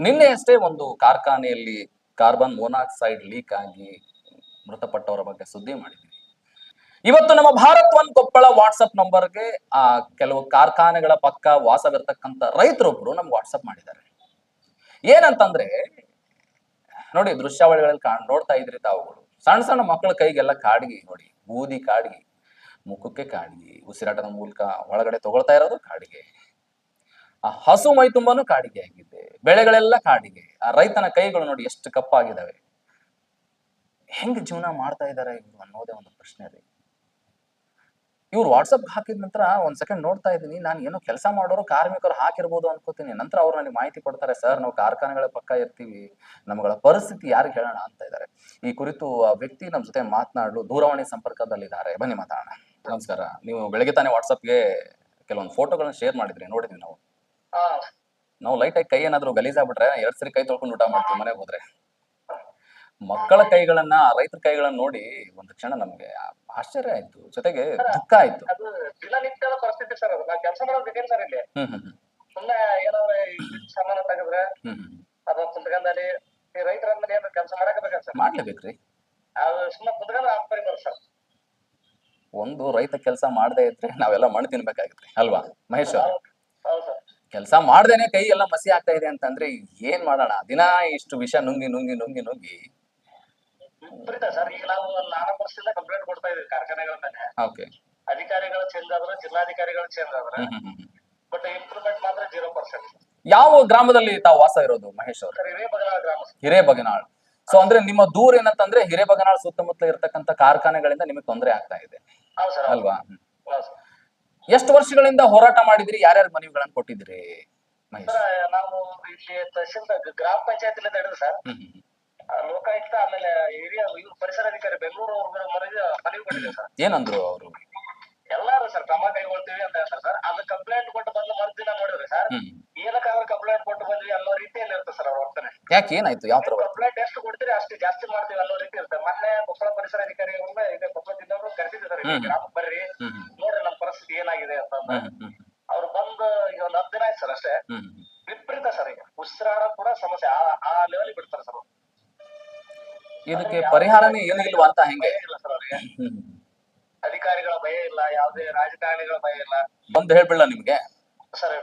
ನಿನ್ನೆ ಅಷ್ಟೇ ಒಂದು ಕಾರ್ಖಾನೆಯಲ್ಲಿ ಕಾರ್ಬನ್ ಮೊನಾಕ್ಸೈಡ್ ಲೀಕ್ ಆಗಿ ಮೃತಪಟ್ಟವರ ಬಗ್ಗೆ ಸುದ್ದಿ ಮಾಡಿದ್ವಿ ಇವತ್ತು ನಮ್ಮ ಭಾರತ್ ಒನ್ ಕೊಪ್ಪಳ ವಾಟ್ಸಪ್ ನಂಬರ್ಗೆ, ಆ, ಕೆಲವು ಕಾರ್ಖಾನೆಗಳ ಪಕ್ಕ ವಾಸವಿರ್ತಕ್ಕಂಥ ರೈತರೊಬ್ರು ನಮ್ಗೆ ವಾಟ್ಸಪ್ ಮಾಡಿದ್ದಾರೆ. ಏನಂತಂದ್ರೆ, ನೋಡಿ ದೃಶ್ಯಾವಳಿಗಳಲ್ಲಿ ಕಾಣ್, ನೋಡ್ತಾ ಇದ್ರಿ ತಾವುಗಳು ಸಣ್ಣ ಸಣ್ಣ ಮಕ್ಕಳ ಕೈಗೆಲ್ಲ ಕಾಡ್ಗಿ, ನೋಡಿ, ಬೂದಿ ಕಾಡ್ಗಿ, ಮುಖಕ್ಕೆ ಕಾಡ್ಗಿ, ಉಸಿರಾಟದ ಮೂಲಕ ಒಳಗಡೆ ತಗೊಳ್ತಾ ಇರೋದು ಕಾಡಿಗೆ. ಆ ಹಸು ಮೈ ತುಂಬಾನು ಕಾಡಿಗೆ ಆಗಿದೆ. ಬೆಳೆಗಳೆಲ್ಲ ಕಾಡಿಗೆ. ಆ ರೈತನ ಕೈಗಳು ನೋಡಿ ಎಷ್ಟು ಕಪ್ಪಾಗಿದ್ದಾವೆ ಹೆಂಗ್ ಜೀವನ ಮಾಡ್ತಾ ಇದಾರೆ ಇವರು ಅನ್ನೋದೇ ಒಂದು ಪ್ರಶ್ನೆ ರೀ. ಇವ್ರು ವಾಟ್ಸಪ್ ಹಾಕಿದ ನಂತರ ಒಂದ್ ಸೆಕೆಂಡ್ ನೋಡ್ತಾ ಇದ್ದೀನಿ. ನಾನು ಏನೋ ಕೆಲಸ ಮಾಡೋರು ಕಾರ್ಮಿಕರು ಹಾಕಿರ್ಬೋದು ಅನ್ಕೋತೀನಿ. ನಂತರ ಅವ್ರು ನನಗೆ ಮಾಹಿತಿ ಕೊಡ್ತಾರೆ, ಸರ್, ನಾವು ಕಾರ್ಖಾನೆಗಳ ಪಕ್ಕ ಇರ್ತೀವಿ. ನಮ್ಗಳ ಪರಿಸ್ಥಿತಿ ಯಾರಿಗೆ ಹೇಳೋಣ ಅಂತ ಇದ್ದಾರೆ ಈ ಕುರಿತು ಆ ವ್ಯಕ್ತಿ ನಮ್ಮ ಜೊತೆ ಮಾತನಾಡಲು, ದೂರವಾಣಿ ಸಂಪರ್ಕದಲ್ಲಿದ್ದಾರೆ. ಬನ್ನಿ ಮಾತಾಡೋಣ. ನಮಸ್ಕಾರ. ನೀವು ಬೆಳಗ್ಗೆ ತಾನೇ ವಾಟ್ಸಪ್ಗೆ ಕೆಲವೊಂದು ಫೋಟೋಗಳನ್ನ ಶೇರ್ ಮಾಡಿದ್ರಿ. ನೋಡಿದ್ವಿ ನಾವು. ನಾವು ಲೈಟ್ ಆಗಿ ಕೈ ಏನಾದ್ರು ಗಲೀಜಾಗ್ಬಿಟ್ರೆ ಎರಡ್ ಸರಿ ಕೈ ತೊಳ್ಕೊಂಡು ಊಟ ಮಾಡ್ತೀವಿ ಮನೆಗೆ ಹೋದ್ರೆ. ಮಕ್ಕಳ ಕೈಗಳನ್ನ ರೈತರ ಕೈಗಳನ್ನ ನೋಡಿ ಒಂದು ಕ್ಷಣ ನಮ್ಗೆ ಆಶ್ಚರ್ಯ ಆಯ್ತು. ಜೊತೆಗೆ ದುಃಖ ಆಯ್ತು. ಅದು ದಿನನಿತ್ಯದ ಪರಿಸ್ಥಿತಿ ಸರ್ ಅದು. ನಾವು ಕೆಲಸ ಮಾಡೋದು ಸರ್ ಇಲ್ಲಿ? ಸುಮ್ಮನೆ ಏನಾದ್ರು ಸಾಮಾನು ತೆಗೆದ್ರೆ ಅದು ಕುಂತ್ಕೊಂಡಲ್ಲಿ ಈ ರೈತರ ಮೇಲೆ ಏನಾದ್ರು ಕೆಲಸ ಮಾಡಕ್ಕೆ ಬೇಕಾ ಸರ್ ಮಾಡ್ಲೇಬೇಕ್ರಿ ಅದು ಸುಮ್ಮನೆ ಕುಂತ್ಕೊಂಡ್ರೆ ಆಗ್ತಾರೆ ಬರ್ ಸರ್. ಒಂದು ರೈತ ಕೆಲಸ ಮಾಡದೇ ಇದ್ರೆ ನಾವೆಲ್ಲ ಮಣ್ಣು ತಿನ್ಬೇಕಾಗಿತ್ರಿ ಅಲ್ವಾ? ಮಹೇಶ್ ಅವ್ರೆ? ಕೆಲಸ ಮಾಡ್ದೇನೆ ಕೈ ಎಲ್ಲ ಮಸಿ ಆಗ್ತಾ ಇದೆ ಅಂತಂದ್ರೆ ಏನ್ ಮಾಡೋಣ? ದಿನ ಇಷ್ಟು ವಿಷ ನುಂಗಿ ನುಂಗಿ ನುಂಗಿ ನುಂಗಿ. ಸರ್ ಈಗ ನಾವು ನಾನಾ ವರ್ಷದಿಂದ ಕಂಪ್ಲೇಂಟ್ ಕೊಡ್ತಾ ಇದೀವಿ ಕಾರ್ಖಾನೆಗಳ ಮೇಲೆ. ಓಕೆ. ಅಧಿಕಾರಿಗಳು ಚೇಂಜ್ ಆದ್ರೆ ಜಿಲ್ಲಾಧಿಕಾರಿಗಳು ಚೇಂಜ್ ಆದ್ರೆ ಬಟ್ ಇಂಪ್ರೂವ್ಮೆಂಟ್ ಮಾತ್ರ ಜೀರೋ ಪರ್ಸೆಂಟ್ ಯಾವ ಗ್ರಾಮದಲ್ಲಿ ತಾವು ವಾಸ ಇರೋದು ಮಹೇಶ್ ಅವರು? ಗ್ರಾಮ. ಹಿರೇಬಗನಾಳ್. ಸೊ ಅಂದ್ರೆ ನಿಮ್ಮ ದೂರ ಏನಂತಂದ್ರೆ ಹಿರೇಬಗನಾಳ್ ಸುತ್ತಮುತ್ತ ಇರತಕ್ಕಂತ ಕಾರ್ಖಾನೆಗಳಿಂದ ನಿಮಗೆ ತೊಂದರೆ ಆಗ್ತಾ ಇದೆ. ಅಲ್ವಾ? ಎಷ್ಟು ವರ್ಷಗಳಿಂದ ಹೋರಾಟ ಮಾಡಿದ್ರಿ? ಯಾರ್ಯಾರ ಮನವಿಗಳನ್ನ ಕೊಟ್ಟಿದ್ರಿ? ನಾವು ಇಲ್ಲಿ ತಹಶೀಲ್ದಾರ್ ಗ್ರಾಮ ಪಂಚಾಯತ್ ಹಿಡಿದು ಸರ್. ಲೋಕಾಯುಕ್ತ ಆಮೇಲೆ ಏರಿಯಾ ಇವ್ರು ಪರಿಸರ ಅಧಿಕಾರಿ ಬೆಂಗಳೂರು ಅವ್ರ ಮನವಿ ಮನವಿ ಕೊಟ್ಟಿದ್ರು ಸರ್. ಏನಂದ್ರು ಅವರು? ಎಲ್ಲಾರು ಸರ್ ಕ್ರಮ ಕೈಗೊಳ್ತೀವಿ ಅಂತ ಹೇಳ್ತಾರೆ ಸರ್. ಅದು ಕಂಪ್ಲೇಂಟ್ ಕೊಟ್ಟು ಬಂದು ಮರುದಿನ ನೋಡಿದ್ರೆ ಸರ್. ಏನಕ್ಕಾದ್ರೂ ಕಂಪ್ಲೇಂಟ್ ಕೊಟ್ಟು ಬಂದ್ವಿ ಅನ್ನೋ ರೀತಿಯಲ್ಲಿ ಇರುತ್ತೆ ಸರ್ ಅವ್ರ ವರ್ತನೆ. ಯಾಕೆ ಏನಾಯ್ತು? ಯಾವ ತರ ಕಂಪ್ಲೇಂಟ್ ಎಷ್ಟು ಕೊಡ್ತೀರಿ ಅಷ್ಟು ಜಾಸ್ತಿ ಮಾಡ್ತೀವಿ ಅನ್ನೋ ರೀತಿ ಇರುತ್ತೆ. ಮೊನ್ನೆ ಕೊಪ್ಪಳ ಪರಿಸರ ಅಧಿಕಾರಿ ಅವ್ರನ್ನ ಇದೆ ಕೊಪ್ಪಳ ಜಿಲ್ಲೆಯವರು ಕರೆಸಿದ್ರು ಸರ್ ಅವ್ರು ಬಂದು ಈಗ ಒಂದ್ ಹತ್ತು ದಿನ ಆಯ್ತು ಸರ್ ಅಷ್ಟೇ. ವಿಪರೀತ ಸರ್ ಈಗ. ಉಸಿರಾಡ ಕೂಡ ಸಮಸ್ಯೆ. ಆ ಆ ಲೆವೆಲ್ ಬಿಡ್ತಾರೆ ಸರ್ ಇದಕ್ಕೆ ಪರಿಹಾರನೇ ಏನು ಇಲ್ವಾ ಅಂತ ಹೆಂಗೆ? ಇಲ್ಲ ಸರ್ ಅವ್ರಿಗೆ. ಅಧಿಕಾರಿಗಳ ಭಯ ಇಲ್ಲ ಯಾವುದೇ ರಾಜಕಾರಣಿಗಳ ಭಯ ಇಲ್ಲ. ಒಂದು ಹೇಳ್ಬಿಡಲ್ಲ ನಿಮ್ಗೆ? ಸರ್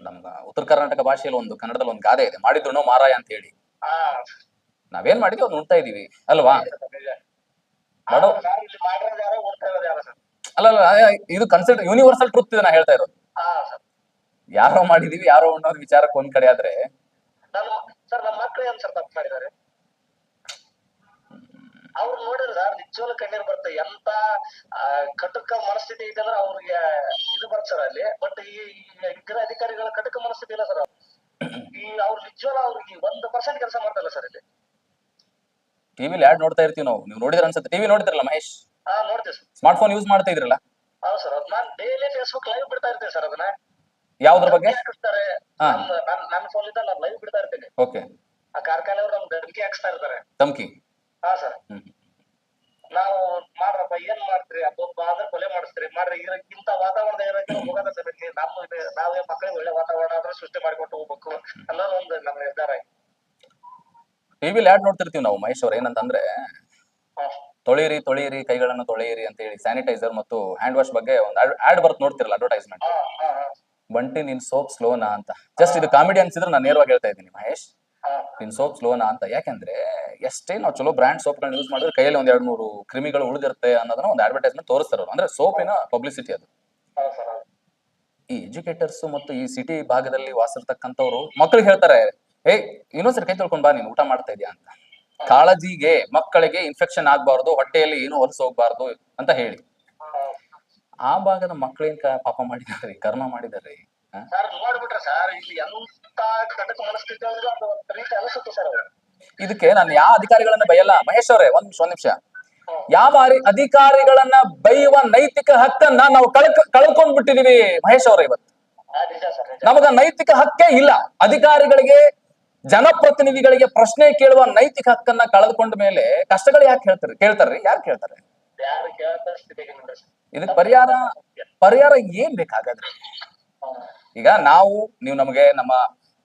ನಮ್ಮ ಉತ್ತರ ಕರ್ನಾಟಕ ಭಾಷೆಯಲ್ಲಿ ಒಂದು ಕನ್ನಡದಲ್ಲಿ ಒಂದು ಗಾದೆ ಇದೆ. ಮಾಡಿದ್ರು ಮಾರಾಯ ಅಂತ ಹೇಳಿ. ಆ ನಾವೇನ್ ಮಾಡಿದ್ವಿ ಅದ್ ನೋಡ್ತಾ ಇದೀವಿ. ಅಲ್ವಾ. ಮಾಡೋ ಮಾಡಿರೋದು ಯಾರೋ ಓಡ್ತಾ ಇರೋದು ಯಾರೋ ಸರ್. ಅಲ್ಲ ಅಲ್ಲ, ಇದು ಕನ್ಸಿಡರ್ ಯೂನಿವರ್ಸಲ್ ಟ್ರೂತ್ ನಾ ಹೇಳ್ತಾ ಇರೋದು. ಹಾ ಸರ್ ಯಾರೋ ಮಾಡಿದೀವಿ ಯಾರೋ ಅನ್ನೋದು ವಿಚಾರಕ್ಕೆ ಒಂದ್ ಕಡೆ ಆದ್ರೆ. ಸರ್ ನಮ್ಮ ಮಕ್ಳು ಏನ್ ಸರ್ ತಪ್ಪು ಮಾಡಿದ್ದಾರೆ? ಅವ್ರು ನೋಡಿದ್ರೆ ಸರ್ ನಿಜವಾಗ್ಲೂ ಕಣ್ಣೀರ್ ಬರುತ್ತೆ. ಎಂತ ಕಟುಕ ಮನಸ್ಥಿತಿ ಇದೆ ಅಂದ್ರೆ ಅವ್ರಿಗೆ ಇದು ಬರುತ್ತೆ ಸರ್ ಅಲ್ಲಿ. ಬಟ್ ಈ ಇತರ ಅಧಿಕಾರಿಗಳ ಕಟುಕ ಮನಸ್ಥಿತಿ ಇಲ್ಲ ಸರ್ ಈ ಅವ್ರು ನಿಜವಾಗ್ಲೂ ಅವ್ರಿಗೆ ಒಂದು ಪರ್ಸೆಂಟ್ ಕೆಲಸ ಮಾಡ್ತಲ್ಲ ಸರ್ ಇಲ್ಲಿ. ಟಿವಿಲಿ ಆಡ್ ನೋಡ್ತಾ ಇರ್ತೀವಿ ನಾವು. ನೀವು ನೋಡಿದ್ರ ಅನ್ಸುತ್ತೆ. ಟಿವಿ ನೋಡಿದ್ರಲ್ಲ ಮಹೇಶ್? ಹಾ ನೋಡ್ತೀವಿ ಸರ್ ಸ್ಮಾರ್ಟ್ ಫೋನ್ ಯೂಸ್ ಮಾಡ್ತಾ ಇದ್ರಲ್ಲ? ಹೌದು ಸರ್ ನಾನ್ ಡೈಲಿ ಫೇಸ್ಬುಕ್ ಲೈವ್ ಬಿಡ್ತಾ ಇರ್ತೀನಿ ಸರ್ ಅದನ್ನ. ಯಾವ್ದ್ರ ಬಗ್ಗೆ? ಹಾಕಿಸ್ತಾರೆ. ಹಾ. ನನ್ನ ಫೋನ್ ಇಂದ ನಾನು ಲೈವ್ ಬಿಡ್ತಾ ಇರ್ತೀನಿ. ಓಕೆ ಆ ಕಾರ್ಖಾನೆಯವ್ರು ನಮ್ಗೆ ಧಮಕಿ ಹಾಕ್ಸ್ತಾ ಇರ್ತಾರೆ. ಧಮ್ಕಿ? ಹಾ ಸರ್. ಹ್ಮ್. ನಾವು ಮಾಡ್ರಪ್ಪ ಏನ್ ಮಾಡ್ತೀರಿ? ಒಬ್ಬ ಆದ್ರೆ ಕೊಲೆ ಮಾಡಿಸ್ತೀರಿ. ಮಾಡ್ರಿ ಇರ ಇಂತ ವಾತಾವರಣದ ಇರೋಕೆ ಹೋಗೋದ ಇಲ್ಲಿ ನಮ್ಮ ಇದು- ನಾವೇ ಮಕ್ಕಳಿಗೆ ಒಳ್ಳೆ ವಾತಾವರಣ ಆದ್ರೆ ಸೃಷ್ಟಿ ಮಾಡಿಕೊಟ್ಟು ಹೋಗ್ಬೇಕು. ಅನ್ನೋದು ಒಂದು ನಮ್ಮ ನಿರ್ಧಾರ. ಟಿವಿಲಿ ಆಡ್ ನೋಡ್ತಿರ್ತೀವಿ ನಾವು ಮಹೇಶ್ ಅವ್ರ. ಏನಂತಂದ್ರೆ ಹಾ. ತೊಳೆಯಿರಿ ತೊಳೆಯಿರಿ ಕೈಗಳನ್ನು ತೊಳೆಯಿರಿ ಅಂತ ಹೇಳಿ ಸ್ಯಾನಿಟೈಸರ್ ಮತ್ತು ಹ್ಯಾಂಡ್ ವಾಶ್ ಬಗ್ಗೆ ಒಂದು ಆಡ್ ಬರ್ತ್ ನೋಡ್ತಿರಲ್ಲ ಅಡ್ವರ್ಟೈಸ್ಮೆಂಟ್ ಬಂಟಿ ನಿನ್ ಸೋಪ್ ಸ್ಲೋನಾ ಅಂತ. ಜಸ್ಟ್ ಇದು ಕಾಮಿಡಿ ಅನ್ಸಿದ್ರೆ ನಾನು ನೇರವಾಗಿ ಹೇಳ್ತಾ ಇದ್ದೀನಿ ಮಹೇಶ್. ನಿನ್ ಸೋಪ್ ಸ್ಲೋನಾ ಅಂತ. ಯಾಕೆಂದ್ರೆ ಎಷ್ಟೇ ನಾವು ಚಲೋ ಬ್ರ್ಯಾಂಡ್ ಸೋಪ್ಗಳನ್ನ ಯೂಸ್ ಮಾಡಿದ್ರೆ ಕೈಯಲ್ಲಿ ಒಂದ್ ಎರಡ್ ಮೂರು ಕ್ರಿಮಿಗಳು ಉಳಿದಿರುತ್ತೆ ಅನ್ನೋದನ್ನ ಒಂದು ಅಡ್ವರ್ಟೈಸ್ಮೆಂಟ್ ತೋರಿಸ್ತಾರ ಅಂದ್ರೆ ಸೋಪಿನ ಪಬ್ಲಿಸಿಟಿ ಅದು. ಈ ಎಜುಕೇಟರ್ಸ್ ಮತ್ತು ಈ ಸಿಟಿ ಭಾಗದಲ್ಲಿ ವಾಸಿರ್ತಕ್ಕಂಥವ್ರು ಮಕ್ಳಿಗೆ ಹೇಳ್ತಾರೆ ಏಯ್ ಇನ್ನೊಂದ್ಸರಿ ಕೈ ತೊಳ್ಕೊಂಡ್ ಬಾ ನೀನು ಊಟ ಮಾಡ್ತಾ ಇದೀಯಾ? ಅಂತ. ಕಾಳಜಿಗೆ ಮಕ್ಕಳಿಗೆ ಇನ್ಫೆಕ್ಷನ್ ಆಗ್ಬಾರ್ದು ಹೊಟ್ಟೆಯಲ್ಲಿ ಏನು ಹೊಲಸು ಹೋಗ್ಬಾರ್ದು ಅಂತ ಹೇಳಿ. ಆ ಭಾಗದ ಮಕ್ಕಳೇನ್ ಪಾಪ ಮಾಡಿದಾರೆ ಕರ್ಮ ಮಾಡಿದಾರೆ ಇದಕ್ಕೆ ನಾನು ಯಾವ ಅಧಿಕಾರಿಗಳನ್ನ ಬೈಯಲ್ಲ? ಮಹೇಶ್ ಅವರೇ ಒಂದ್ ಒಂದ್ ನಿಮಿಷ. ಯಾವ ಅಧಿಕಾರಿಗಳನ್ನ ಬೈಯುವ ನೈತಿಕ ಹಕ್ಕನ್ನ ನಾವು ಕಳ್ಕ ಕಳ್ಕೊಂಡ್ ಬಿಟ್ಟಿದೀವಿ ಮಹೇಶ್ ಅವರೇ ಇವತ್ತು. ನಮಗ ನೈತಿಕ ಹಕ್ಕೇ ಇಲ್ಲ. ಅಧಿಕಾರಿಗಳಿಗೆ ಜನಪ್ರತಿನಿಧಿಗಳಿಗೆ ಪ್ರಶ್ನೆ ಕೇಳುವ ನೈತಿಕ ಹಕ್ಕನ್ನ ಕಳೆದುಕೊಂಡ ಮೇಲೆ ಕಷ್ಟಗಳು ಯಾಕೆ ಹೇಳ್ತಾರೆ ಕೇಳ್ತಾರ್ರಿ? ಯಾರು ಕೇಳ್ತಾರೆ? ಇದಕ್ ಪರಿಹಾರ ಪರಿಹಾರ ಏನ್ ಬೇಕಾಗದ್ರಿ? ಈಗ ನಾವು ನೀವು ನಮಗೆ ನಮ್ಮ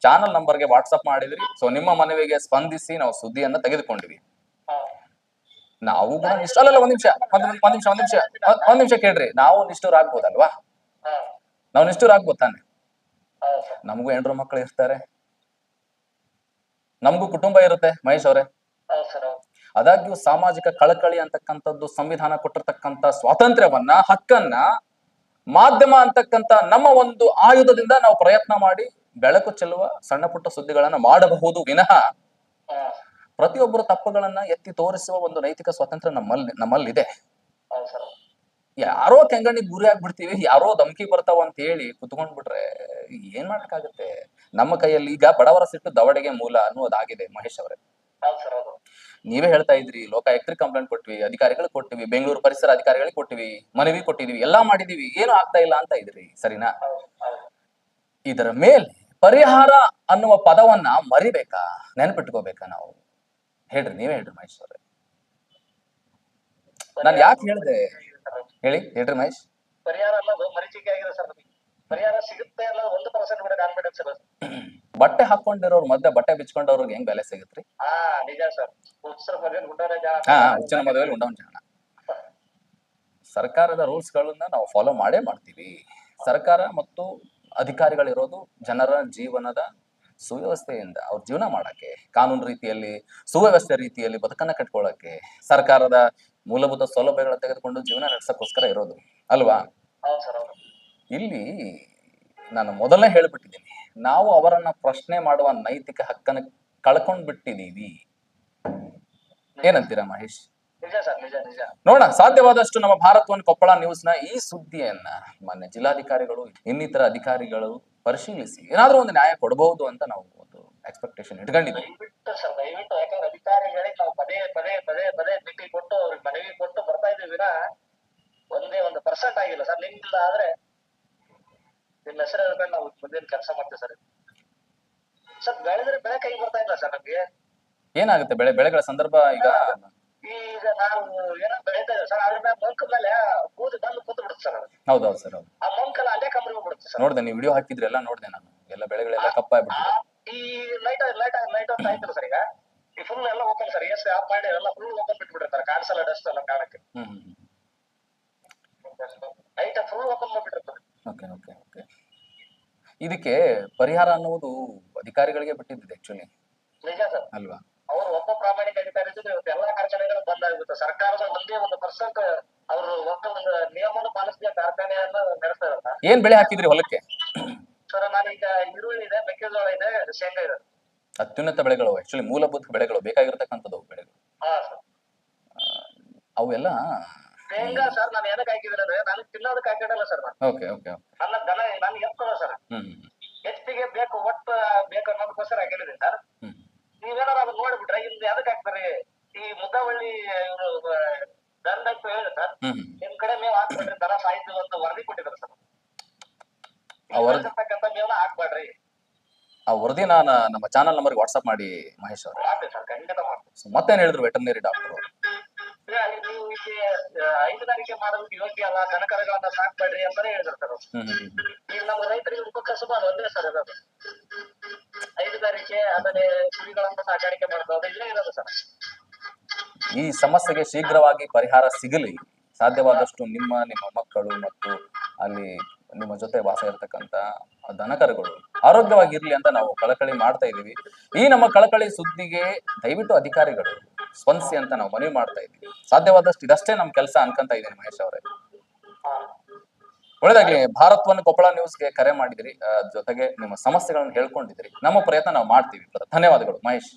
ಚಾನಲ್ ನಂಬರ್ಗೆ ವಾಟ್ಸಪ್ ಮಾಡಿದ್ರಿ ಸೊ ನಿಮ್ಮ ಮನವಿಗೆ ಸ್ಪಂದಿಸಿ ನಾವು ಸುದ್ದಿಯನ್ನ ತೆಗೆದುಕೊಂಡಿವಿ. ನಾವು ಕೂಡ ಒಂದ್ ನಿಮಿಷ ಒಂದ್ ಒಂದ್ ನಿಮಿಷ ಒಂದ್ ನಿಮಿಷ ಒಂದ್- ನಿಮಿಷ ಕೇಳ್ರಿ ನಾವು ನಿಷ್ಠೂರ್ ಆಗ್ಬೋದಲ್ವಾ. ನಾವು ನಿಷ್ಠೂರ್ ಆಗ್ಬೋದು ತಾನೆ ನಮಗೂ ಎಂಟ್ರು ಮಕ್ಕಳು ಇರ್ತಾರೆ. ನಮಗೂ ಕುಟುಂಬ ಇರುತ್ತೆ ಮಹೇಶ್ ಅವರೇ. ಆದಾಗ್ಯೂ ಸಾಮಾಜಿಕ ಕಳಕಳಿ ಅಂತಕ್ಕಂಥದ್ದು ಸಂವಿಧಾನ ಕೊಟ್ಟಿರ್ತಕ್ಕಂಥ ಸ್ವಾತಂತ್ರ್ಯವನ್ನ ಹಕ್ಕನ್ನ ಮಾಧ್ಯಮ ಅಂತಕ್ಕಂಥ ನಮ್ಮ ಒಂದು ಆಯುಧದಿಂದ ನಾವು ಪ್ರಯತ್ನ ಮಾಡಿ ಬೆಳಕು ಚೆಲ್ಲುವ ಸಣ್ಣ ಪುಟ್ಟ ಸುದ್ದಿಗಳನ್ನ ಮಾಡಬಹುದು ವಿನಃ. ಪ್ರತಿಯೊಬ್ಬರು ತಪ್ಪುಗಳನ್ನ ಎತ್ತಿ ತೋರಿಸುವ ಒಂದು ನೈತಿಕ ಸ್ವಾತಂತ್ರ್ಯ ನಮ್ಮಲ್ಲಿ ನಮ್ಮಲ್ಲಿದೆ. ಯಾರೋ ಕೆಂಗಣ್ಣಿಗೆ ಗುರಿ ಆಗ್ಬಿಡ್ತೀವಿ ಯಾರೋ ಧಮಕಿ ಬರ್ತಾವ ಅಂತ ಹೇಳಿ ಕುತ್ಕೊಂಡ್ ಬಿಟ್ರೆ ಏನ್ ಮಾಡಕ್ಕಾಗತ್ತೆ? ನಮ್ಮ ಕೈಯಲ್ಲಿ ಈಗ ಬಡವರ ಸಿಟ್ಟು ದವಡೆಗೆ ಮೂಲ ಅನ್ನೋದಾಗಿದೆ ಮಹೇಶ್ ಅವರೇ. ನೀವೇ ಹೇಳ್ತಾ ಇದ್ರಿ ಲೋಕಾಯುಕ್ತರಿಗೆ ಕಂಪ್ಲೇಂಟ್ ಕೊಟ್ವಿ ಅಧಿಕಾರಿಗಳಿಗೆ ಕೊಟ್ಟಿವಿ ಬೆಂಗಳೂರು ಪರಿಸರ ಅಧಿಕಾರಿಗಳಿಗೆ ಕೊಟ್ಟಿವಿ ಮನವಿ ಕೊಟ್ಟಿದೀವಿ ಎಲ್ಲಾ ಮಾಡಿದೀವಿ ಏನು ಆಗ್ತಾ ಇಲ್ಲ ಅಂತ ಇದ್ರಿ ಸರಿನಾ? ಇದರ ಮೇಲೆ ಪರಿಹಾರ ಅನ್ನುವ ಪದವನ್ನ ಮರಿಬೇಕಾ? ನೆನ್ಪಿಟ್ಕೋಬೇಕಾ ನಾವು? ಹೇಳ್ರಿ ನೀವೇ ಹೇಳ್ರಿ ಮಹೇಶ್ ಅವ್ರೆ. ನಾನು ಯಾಕೆ ಹೇಳ್ದೆ? ಹೇಳಿ ಹೇಳ್ರಿ ಮಹೇಶ್. ಪರಿಹಾರ ಅಲ್ಲದು ಮರೀಚಿಕೆ ಆಗಿದೆ ಸರ್ ನಮಗೆ. ಪರಿಹಾರ ಸಿಗುತ್ತೆ ಅಲ್ಲ ಒಂದು ಪರ್ಸೆಂಟ್ ಕೂಡ ಕಾನ್ಫಿಡೆನ್ಸ್ ಇಲ್ಲ ಬಟ್ಟೆ ಹಾಕೊಂಡಿರೋರ್ ಮಧ್ಯೆ ಬಟ್ಟೆ ಬಿಚ್ಕೊಂಡವ್ರಿಗೆ ಹೆಂಗ್ ಬೆಲೆ ಸಿಗುತ್ತೆ ಹಾ ನಿಜ ಸರ್. ಉತ್ಸರ ಮದುವೆ ಹಾ ಮದುವೆಯಲ್ಲಿ ಉಂಡವನ್ ಜಾಣ ಸರ್ಕಾರದ ರೂಲ್ಸ್ ಗಳನ್ನ ನಾವು ಫಾಲೋ ಮಾಡೇ ಮಾಡ್ತೀವಿ. ಸರ್ಕಾರ ಮತ್ತು ಅಧಿಕಾರಿಗಳಿರೋದು ಜನರ ಜೀವನದ ಸುವ್ಯವಸ್ಥೆಯಿಂದ ಅವ್ರ ಜೀವನ ಮಾಡಕ್ಕೆ ಕಾನೂನು ರೀತಿಯಲ್ಲಿ ಸುವ್ಯವಸ್ಥೆ ರೀತಿಯಲ್ಲಿ ಬದುಕನ್ನ ಕಟ್ಕೊಳ್ಳಕ್ಕೆ ಸರ್ಕಾರದ ಮೂಲಭೂತ ಸೌಲಭ್ಯಗಳ ತೆಗೆದುಕೊಂಡು ಜೀವನ ನಡೆಸಕ್ಕೋಸ್ಕರ ಇರೋದು. ಅಲ್ವಾ? ಇಲ್ಲಿ ನಾನು ಮೊದಲೇ ಹೇಳ್ಬಿಟ್ಟಿದ್ದೀನಿ. ನಾವು ಅವರನ್ನ ಪ್ರಶ್ನೆ ಮಾಡುವ ನೈತಿಕ ಹಕ್ಕನ್ನ ಕಳ್ಕೊಂಡ್ ಬಿಟ್ಟಿದೀವಿ ಏನಂತೀರಾ ಮಹೇಶ್? ನಿಜ ಸರ್ ನಿಜ ನಿಜ. ನೋಡೋಣ ಸಾಧ್ಯವಾದಷ್ಟು ನಮ್ಮ ಭಾರತವನ್ನು ಕೊಪ್ಪಳ ನ್ಯೂಸ್ನ ಈ ಸುದ್ದಿಯನ್ನ ಮಾನ್ಯ ಜಿಲ್ಲಾಧಿಕಾರಿಗಳು ಇನ್ನಿತರ ಅಧಿಕಾರಿಗಳು ಪರಿಶೀಲಿಸಿ. ಏನಾದ್ರೂ ಒಂದು ನ್ಯಾಯ ಕೊಡಬಹುದು ಅಂತ ನಾವು ಎಕ್ಸ್ಪೆಕ್ಟೇಷನ್ ಇಟ್ಕೊಂಡಿದ್ದೀವಿ ದಯವಿಟ್ಟು ಸರ್ ದಯವಿಟ್ಟು ಯಾಕಂದ್ರೆ ಹೇಳಿ ನಾವು ಪದೇ ಪದೇ ಪದೇ ಪದೇ ಭೇಟಿ ಕೊಟ್ಟು ಅವ್ರಿಗೆ ಮನವಿ ಕೊಟ್ಟು ಬರ್ತಾ ಇದ್ದೀವಿ ವಿನ. ಒಂದೇ ಒಂದು ಪರ್ಸೆಂಟ್ ಆಗಿಲ್ಲ ಸರ್ ನಿಮ್ಮಿಂದ ಆದ್ರೆ ನಿಮ್ಮ ಹೆಸರು ಹೇಳ್ಕೊಂಡು ನಾವು ಮುಂದಿನ ಕೆಲಸ ಮಾಡ್ತೀವಿ ಸರ್. ಸರ್ ಬೆಳೆದ್ರೆ ಬೆಳೆ ಕೈ ಬರ್ತಾ ಇಲ್ಲ ಸರ್ ನಮ್ಗೆ. ಏನಾಗುತ್ತೆ ಬೆಳೆ ಬೆಳೆಗಳ ಸಂದರ್ಭ ಈಗ? ಈಗ ನಾವು ಏನೋ ಬೆಳೀತಾ ಇದ್ದೀವಿ ಸರ್ ಅದ್ರ ಮೇಲೆ ಮಂಕ ಮೇಲೆ ಕೂದು ಬಂದು ಕೂತು ಬಿಡುತ್ತೆ ಸರ್. ಹೌದೌದು ಸರ್ ಹೌದು. ಆ ಮಂಕಲ್ಲ ಅಲ್ಲೇ ಕಮ್ಮಿ ಹೋಗ್ಬಿಡುತ್ತೆ ಸರ್. ನೋಡ್ದೆ ನೀವು ವಿಡಿಯೋ ಹಾಕಿದ್ರೆ ಎಲ್ಲ ನೋಡಿದೆ ನಾನು. ಎಲ್ಲ ಬೆಳೆಗಳೆಲ್ಲ ಕಪ್ಪ ಕಪ್ಪಾಗ್ಬಿಟ್ಟಿದೆ. ಈ ಲೈಟ್ ಲೈಟ್ ಲೈಟ್ ಅಂತ ಆಯ್ತಲ್ಲ ಸರ್ ಈಗ? ಈ ಫುಲ್ ಎಲ್ಲ ಓಪನ್ ಸರ್. ಎಸ್ ಆಫ್ ಮಾಡಿ ಎಲ್ಲ ಫುಲ್ ಓಪನ್ ಬಿಟ್ಬಿಟ್ಟಿರ್ತಾರೆ. ಕಾಣಿಸಲ್ಲ ಡಸ್ಟ್ ಎಲ್ಲ ಕಾಣಕ್ಕೆ. ಲೈಟ್ ಫುಲ್ ಓಪನ್ ಮಾಡ್ಬಿಟ್ಟಿರ್ತಾರೆ. ಓಕೆ ಓಕೆ ಓಕೆ ಇದಕ್ಕೆ ಪರಿಹಾರ ಅನ್ನುವುದು ಅಧಿಕಾರಿಗಳಿಗೆ ಬಿಟ್ಟಿದ್ದಿದೆ ಆಕ್ಚುಲಿ ನಿಜ ಸರ್. ಅಲ್ವಾ? ಅವರು ಒಬ್ಬ ಪ್ರಾಮಾಣಿಕ ಅಧಿಕಾರಿ ಇದ್ದರೆ ಇವತ್ತು ಎಲ್ಲಾ ಕಾರ್ಖಾನೆಗಳು ಬಂದ್ ಆಗುತ್ತೆ ಸರ್ಕಾರದ ಒಂದೇ ಒಂದು ಪರ್ಸೆಂಟ್ ಅವರು ಒಟ್ಟು ಒಂದು ನಿಯಮನ ಪಾಲಿಸಿದ ಕಾರ್ಖಾನೆಯನ್ನ ನಡೆಸ್ತಾ ಏನ್ ಬೆಳೆ ಹಾಕಿದ್ರಿ ಹೊಲಕ್ಕೆ? ಸರ್ ನಾನೀಗ ಈರುಳ್ಳಿ ಇದೆ. ಮೆಕ್ಕೆಜೋಳ ಇದೆ ಶೇಂಗಾ ಇದೆ ಅತ್ಯುನ್ನತ ಬೆಳೆಗಳು ಆಕ್ಚುಲಿ ಮೂಲಭೂತ ಬೆಳೆಗಳು ಬೇಕಾಗಿರ್ತಕ್ಕಂಥದ್ದು ಅವು ಬೆಳೆಗಳು. ಹಾ ಸರ್. ಅವೆಲ್ಲ ಶೇಂಗಾ ಸರ್ ನಾನು ಏನಕ್ಕೆ ಹಾಕಿದ್ರೆ ಅಂದ್ರೆ ನನಗೆ ತಿನ್ನೋದಕ್ಕೆ ಹಾಕಿಡಲ್ಲ ಸರ್ ನಾನು. ಓಕೆ ಓಕೆ ನನ್ನ ದನ ನಾನು ಎತ್ತದ ಸರ್. ಹ್ಮ್ ಎತ್ತಿಗೆ ಬೇಕು ಒಟ್ಟು ಬೇಕು ಅನ್ನೋದಕ್ಕೋಸ್ಕರ ಹಾಕಿದ್ದೀನಿ ಸರ್. ಹ್ಮ್ ನೀವೇನಾರ ಅದನ್ನ ನೋಡ್ಬಿಟ್ರೆ ಇಲ್ಲಿ ಅದಕ್ಕೆ ಹಾಕ್ತಾರೆ? ಈ ಮುದ್ದವಳ್ಳಿ ಇವರು ದಂಡ ಅಂತ ಹೇಳಿದ್ರೆ ಸರ್. ಹ್ಮ್ ಹ್ಮ್. ನಿಮ್ ಕಡೆ ಮೇವ್ ಹಾಕ್ಬೇಡ್ರಿ ದನ ಸಾಯ್ತು ಅಂತ ವರದಿ ಕೊಟ್ಟಿದ್ರು ಸರ್. ಆ ವರದಿ ಹಾಕ್ಬೇಡ್ರಿ. ಆ ವರದಿ ನಾನು ನಮ್ಮ ಚಾನಲ್ ನಂಬರ್ ವಾಟ್ಸ್ಆಪ್ ಮಾಡಿ ಮಹೇಶ್ ಅವರು. ಮತ್ತೇನ್ ಹೇಳಿದ್ರು ವೆಟರ್ನರಿ ಡಾಕ್ಟರ್ ಮಾಡೋದಕ್ಕೆ ಯೋಗ್ಯ ಅಲ್ಲ ಸಾಕ್ಬೇಡ್ರಿ ಅಂತಾನೆ. ಈಗ ನಮ್ಮ ಸರ್ ಕುರಿಗಳನ್ನ ಸಾಕಾಣಿಕೆ ಇರೋದು ಈ ಸಮಸ್ಯೆಗೆ ಶೀಘ್ರವಾಗಿ ಪರಿಹಾರ ಸಿಗಲಿ. ಸಾಧ್ಯವಾದಷ್ಟು ನಿಮ್ಮ ನಿಮ್ಮ ಮಕ್ಕಳು ಮತ್ತು ಅಲ್ಲಿ ನಿಮ್ಮ ಜೊತೆ ವಾಸ ಇರತಕ್ಕಂತ ದನಕರುಗಳು ಆರೋಗ್ಯವಾಗಿರ್ಲಿ ಅಂತ ನಾವು ಕಳಕಳಿ ಮಾಡ್ತಾ ಇದೀವಿ ಈ ನಮ್ಮ ಕಳಕಳಿ ಸುದ್ದಿಗೆ ದಯವಿಟ್ಟು ಅಧಿಕಾರಿಗಳು ಸ್ಪಂದಿಸಿ ಅಂತ ನಾವು ಮನವಿ ಮಾಡ್ತಾ ಇದೀವಿ ಸಾಧ್ಯವಾದಷ್ಟು ಇದಷ್ಟೇ ನಮ್ ಕೆಲಸ ಅನ್ಕೊಂತ ಇದ್ದೀನಿ ಮಹೇಶ್ ಅವರೇ. ಒಳ್ಳೆದಾಗ್ಲಿ ಭಾರತ್ವನ್ ಕೊಪ್ಪಳ ನ್ಯೂಸ್ಗೆ ಕರೆ ಮಾಡಿದಿರಿ. ಜೊತೆಗೆ ನಿಮ್ಮ ಸಮಸ್ಯೆಗಳನ್ನು ಹೇಳ್ಕೊಂಡಿದ್ದೀರಿ ನಮ್ಮ ಪ್ರಯತ್ನ ನಾವು ಮಾಡ್ತೀವಿ. ಧನ್ಯವಾದಗಳು. ಮಹೇಶ್.